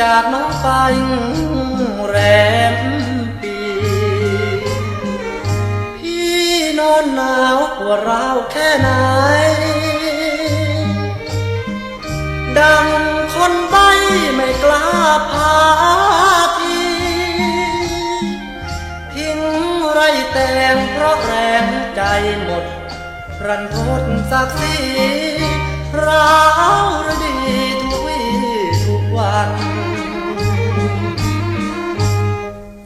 จากน้องไปแรมปี พี่นอนหนาวปวดร้าวแค่ไหน ดังคนใบไม่กล้าพาทีทิ้งไรแตงเพราะแรงใจหมด รันทดสักสีร้าว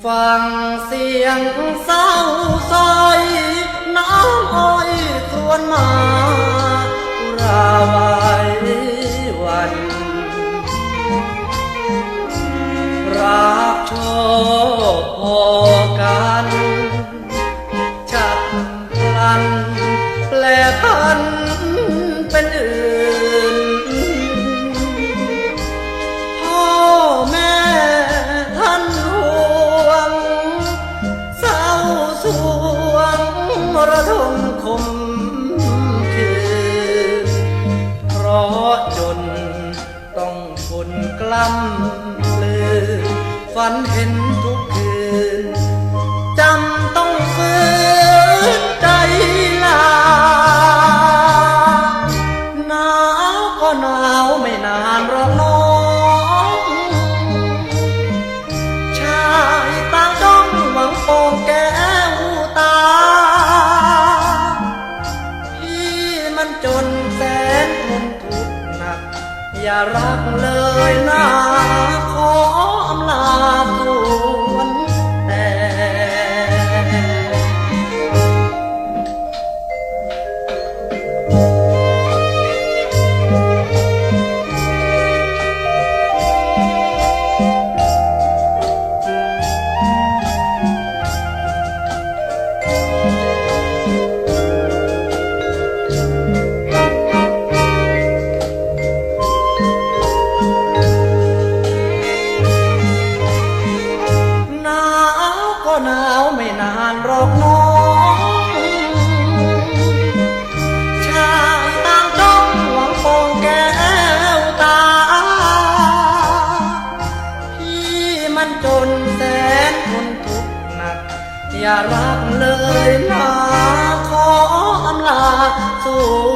ฟังเสียงเศร้าซอยน้ำอ้อยควนมาระวายวัน ล้ำลืมฝันเห็นทุกคืนจำต้องฝืนใจลาหนาวก็หนาวไม่นานรอ อย่ารักเลยนะขออำลา รักเลยลาขออำลาสู่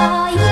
Oh, yeah.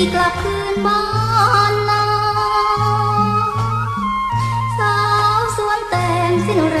ีกลับคืนบ้านนาสาวสวนแต่งสิ้นแร